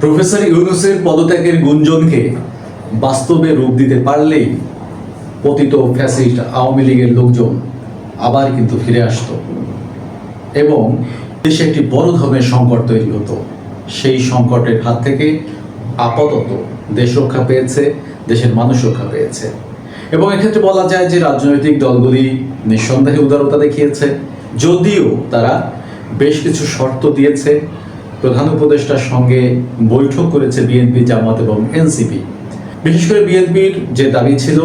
Professor ইউনুসের পদত্যাগের গুঞ্জনকে বাস্তবে রূপ দিতে পারলেই পতিত ফ্যাসিস্ট আওয়ামী লীগের লোকজন আবার কিন্তু ফিরে আসতো। এবং দেশে একটি বড় ধরনের সংকট তৈরি হতো। সেই সংকটের হাত থেকে আপাতত দেশ রক্ষা পেয়েছে, দেশের মানুষ রক্ষা পেয়েছে। এবং এক্ষেত্রে বলা যায় যে রাজনৈতিক দলগুলি নিঃসন্দেহে উদারতা দেখিয়েছে। যদিও তারা বেশ কিছু শর্ত দিয়েছে প্রধান উপদেষ্টার সঙ্গে বৈঠক করেছে বিএনপি জামাত এবং এনসিপি বিশেষ করে বিএনপির যে দাবি ছিল,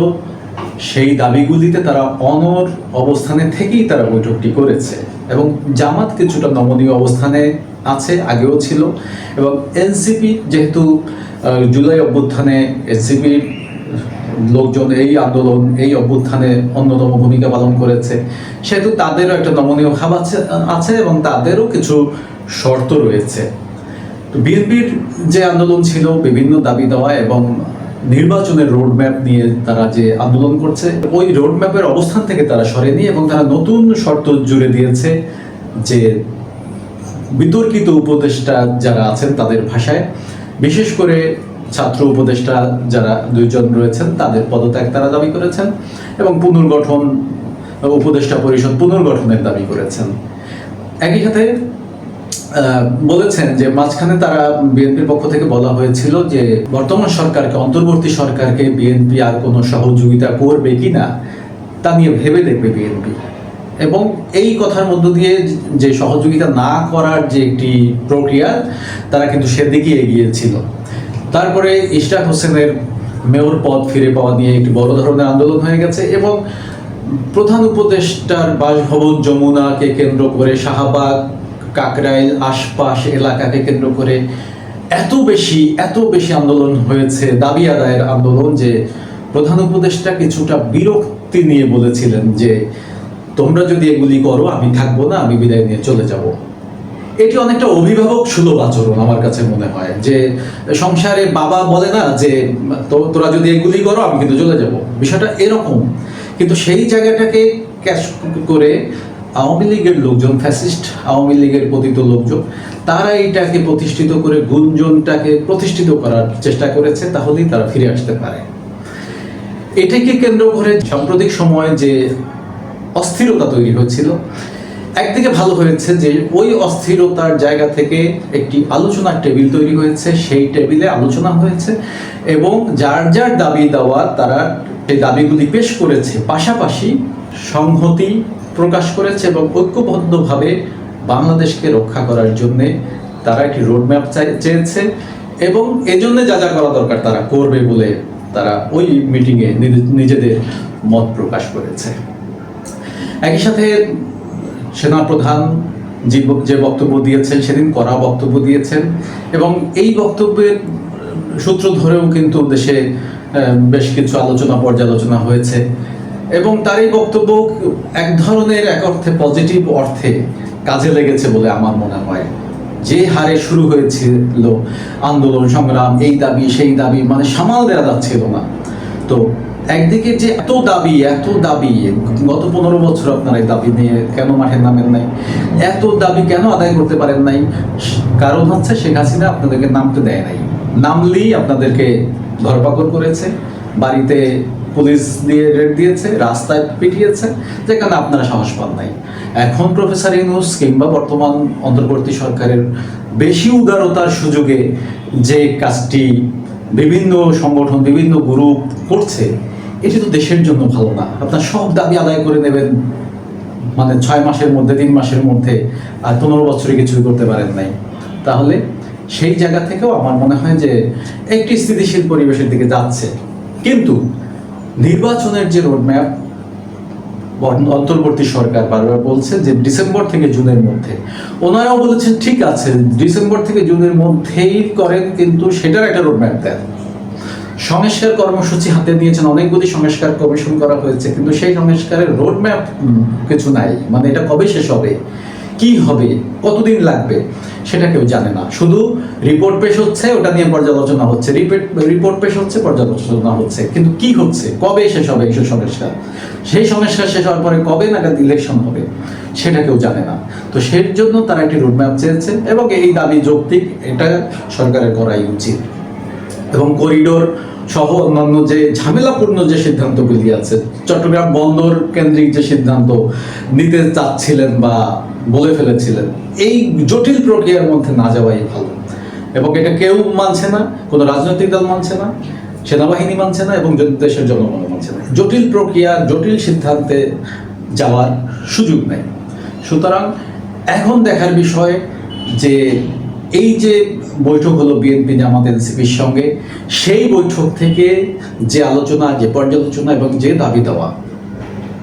সেই দাবিগুলিতে তারা অনর অবস্থানে থেকেই তারা বৈঠকটি করেছে এবং জামাত কিছুটা নমনীয় অবস্থানে আছে, আগেও ছিল। এবং এনসিপি যেহেতু জুলাই অভ্যুত্থানে এনসিপির লোকজন এই আন্দোলন, এই অভ্যুত্থানে অন্যতম ভূমিকা পালন করেছে। সেহেতু তাদেরও একটা নমনীয় ভাব আছে আছে এবং তাদেরও কিছু শর্ত রয়েছে। বিএনপির যে আন্দোলন ছিল, বিভিন্ন দাবি দেওয়া এবং নির্বাচনের রোডম্যাপ নিয়ে তারা যে আন্দোলন করছে, ওই রোডম্যাপের অবস্থান থেকে তারা সরেনি এবং তারা নতুন শর্ত জুড়ে দিয়েছে যে বিতর্কিত উপদেষ্টা যারা আছেন তাদের ভাষায়, বিশেষ করে ছাত্র উপদেষ্টা যারা দুইজন রয়েছেন, তাদের পদত্যাগ তারা দাবি করেছেন এবং পুনর্গঠন, উপদেষ্টা পরিষদ পুনর্গঠনের দাবি করেছেন। একই সাথে বলেছেন যে মাঝখানে তারা বিএনপির পক্ষ থেকে বলা হয়েছিল যে বর্তমান সরকারকে, অন্তর্বর্তী সরকারকে বিএনপি আর কোনো সহযোগিতা করবে কিনা তা নিয়ে ভেবে দেখবে বিএনপি। এবং এই কথার মধ্য দিয়ে যে সহযোগিতা না করার যে একটি প্রক্রিয়া, তারা কিন্তু সেদিকে এগিয়েছিল তারপরে ইশরাক হোসেনের মেয়র পদ ফিরে পাওয়া নিয়ে একটি বড় ধরনের আন্দোলন হয়ে গেছে এবং প্রধান উপদেষ্টার বাসভবন যমুনাকে কেন্দ্র করে শাহবাগ, কাকরাইল, আশপাশ এলাকাকে কেন্দ্র করে এত বেশি এত বেশি আন্দোলন হয়েছে, দাবি আদায়ের আন্দোলন যে প্রধান উপদেষ্টা কিছুটা বিরক্তি নিয়ে বলেছিলেন যে তোমরা যদি এগুলি করো, আমি থাকব না, আমি বিদায় নিয়ে চলে যাব। এটি অনেকটা অভিভাবক সুলভ আচরণ আমার কাছে মনে হয়, যে সংসারে বাবা বলে না যে তোরা যদি এগুলি করো, আমি কিন্তু চলে যাব। বিষয়টা এরকম। কিন্তু সেই জায়গাটাকে ক্যাশ করে আওয়ামী লীগের লোকজন ফ্যাসিস্ট আওয়ামী লীগের পতিত লোকজন, তারা এইটাকে প্রতিষ্ঠিত করে, গুঞ্জনটাকে প্রতিষ্ঠিত করার চেষ্টা করেছে, তাহলেই তারা ফিরে আসতে পারে। এটাকে কেন্দ্র করে সাম্প্রতিক সময়ে যে অস্থিরতা তৈরি হচ্ছিল একদিকে ভালো হয়েছে যে ওই অস্থিরতার জায়গা থেকে একটি আলোচনার টেবিল তৈরি হয়েছে, সেই টেবিলে আলোচনা হয়েছে এবং যার যার দাবি দেওয়া তারা সেই দাবিগুলি পেশ করেছে। পাশাপাশি সংহতি প্রকাশ করেছে এবং ঐক্যবদ্ধভাবে বাংলাদেশকে রক্ষা করার জন্যে তারা একটি রোডম্যাপ চেয়েছে এবং এজন্য যা যা করা দরকার তারা করবে বলে তারা ওই মিটিংয়ে নিজেদের মত প্রকাশ করেছে। একই সাথে সেনাপ্রধান যে যে বক্তব্য দিয়েছেন, সেদিন কড়া বক্তব্য দিয়েছেন এবং এই বক্তব্যের সূত্র ধরেও কিন্তু দেশে বেশ কিছু আলোচনা, পর্যালোচনা হয়েছে এবং তার এই বক্তব্য এক ধরনের এক অর্থে পজিটিভ অর্থে কাজে লেগেছে বলে আমার মনে হয়। যে হারে শুরু হয়েছিল আন্দোলন, সংগ্রাম, এই দাবি, সেই দাবি মানে সামাল দেওয়া যাচ্ছিল না। তো একদিকে যে এত দাবি এত দাবি, গত পনেরো বছর আপনারা এই দাবি নিয়ে কেন মাঠে নামেন নাই? এত দাবি কেন আদায় করতে পারেন নাই? কারণ হচ্ছে শেখ হাসিনা আপনাদেরকে নামতে দেয় নাই। নামলেই আপনাদেরকে ধরপাকড় করেছে, বাড়িতে পুলিশ দিয়ে রেড দিয়েছে, রাস্তায় পিটিয়েছে যেখানে আপনারা সাহস পান নাই। এখন প্রফেসর ইউনুস কিংবা বর্তমান অন্তর্বর্তী সরকারের বেশি উদারতার সুযোগে যে কাজটি বিভিন্ন সংগঠন, বিভিন্ন গ্রুপ করছে এটি তো দেশের জন্য ভালো না। আপনার সব দাবি আদায় করে নেবেন মানে ছয় মাসের মধ্যে, তিন মাসের মধ্যে, আর পনেরো বছরে কিছুই করতে পারেন নাই। তাহলে সেই জায়গা থেকেও আমার মনে হয় যে একটি স্থিতিশীল পরিবেশের দিকে যাচ্ছে। কিন্তু নির্বাচনের যে রোডম্যাপ অন্তর্বর্তী সরকার বারবার বলছে যে ডিসেম্বর থেকে জুনের মধ্যে। ওনারাও বলেছেন, ঠিক আছে, ডিসেম্বর থেকে জুনের মধ্যেই করেন, কিন্তু সেটার একটা রোডম্যাপ দেন। সংস্কার কর্মসূচি হাতে নিয়েছেন, অনেকগুলি সংস্কার কমিশন করা হয়েছে, কিন্তু সেই সংস্কারের রোডম্যাপ কিছু নাই। মানে এটা কবে শেষ হবে? কি হবে? কতদিন লাগবে? সেটা কেউ জানে না। শুধু রিপোর্ট পেশ হচ্ছে, ওটা নিয়ে পর্যালোচনা হচ্ছে। রিপোর্ট পেশ হচ্ছে, পর্যালোচনা হচ্ছে। কিন্তু কি হচ্ছে? কবে শেষ হবে এইসব সংস্কার? সেই সংস্কার শেষ হওয়ার পরে কবে নাগাদ ইলেকশন হবে? সেটা কেউ জানে না। তো সেই জন্য তারা একটি রোডম্যাপ চেয়েছে এবং এই দাবি যৌক্তিক, এটা সরকারের করাই উচিত। এবং করিডোর সহ অন্যান্য যে ঝামেলাপূর্ণ যে সিদ্ধান্তগুলি আছে, চট্টগ্রাম বন্দর কেন্দ্রিক যে সিদ্ধান্ত নিতে চাচ্ছিলেন বা বলে ফেলেছিলেন, এই জটিল প্রক্রিয়ার মধ্যে না যাওয়াই ভালো। এবং এটা কেউ মানছে না, কোনো রাজনৈতিক দল মানছে না, সেনাবাহিনী মানছে না, এবং দেশের জনগণ মানছে না। জটিল প্রক্রিয়া, জটিল সিদ্ধান্তে যাওয়ার সুযোগ নেই। সুতরাং এখন দেখার বিষয় যে এই যে বৈঠক হলো বিএনপি জামাত এনসিপির সঙ্গে, সেই বৈঠক থেকে যে আলোচনা, যে পর্যালোচনা এবং যে দাবি দেওয়া,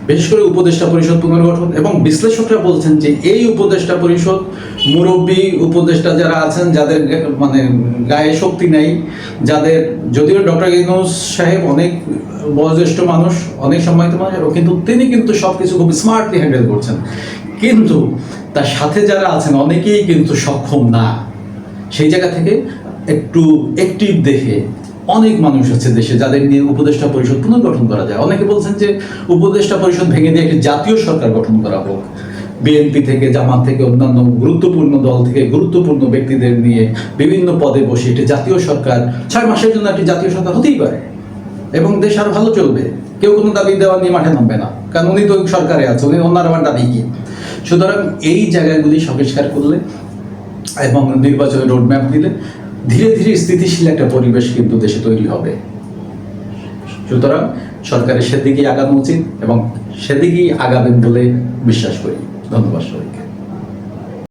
বিশেষ করে উপদেষ্টা পরিষদ পুনর্গঠন এবং বিশ্লেষকরা বলছেন যে এই উপদেষ্টা পরিষদ, মুরব্বী উপদেষ্টা যারা আছেন, যাদের মানে গায়ে শক্তি নেই, যাদের যদিও ডক্টর ইউনুস সাহেব অনেক বয়োজ্যেষ্ঠ মানুষ, অনেক সম্মানিত মানুষ কিন্তু তিনি কিন্তু সবকিছু খুব স্মার্টলি হ্যান্ডেল করছেন। কিন্তু তার সাথে যারা আছেন, অনেকেই কিন্তু সক্ষম না। সেই জায়গা থেকে একটু অ্যাক্টিভ দেখে অনেক মানুষ আছে দেশে যাদের নিয়ে উপদেষ্টা পরিষদ পুনর্গঠন করা যায়। অনেকে বলছেন যে উপদেষ্টা পরিষদ ভেঙে দিয়ে একটি জাতীয় সরকার গঠন করা হোক। বিএনপি থেকে, জামাত থেকে, অন্যান্য গুরুত্বপূর্ণ দল থেকে গুরুত্বপূর্ণ ব্যক্তিদের নিয়ে বিভিন্ন পদে বসে একটি জাতীয় সরকার ছয় মাসের জন্য একটি জাতীয় সরকার হতেই পারে। এবং দেশ আর ভালো চলবে। কেউ কোনো দাবি দেওয়া নিয়ে মাঠে নামবে না। কারণ উনি তো সরকারে আছে, উনি ওনার আবার দাবি কি? সুতরাং এই জায়গাগুলি সংস্কার করলে এবং নির্বাচনের রোডম্যাপ দিলে ধীরে ধীরে স্থিতিশীল একটা পরিবেশ কিন্তু দেশে তৈরি হবে। সুতরাং সরকারের সেদিকেই আগানো উচিত এবং সেদিকেই আগাবেন বলে বিশ্বাস করি। ধন্যবাদ সবাইকে।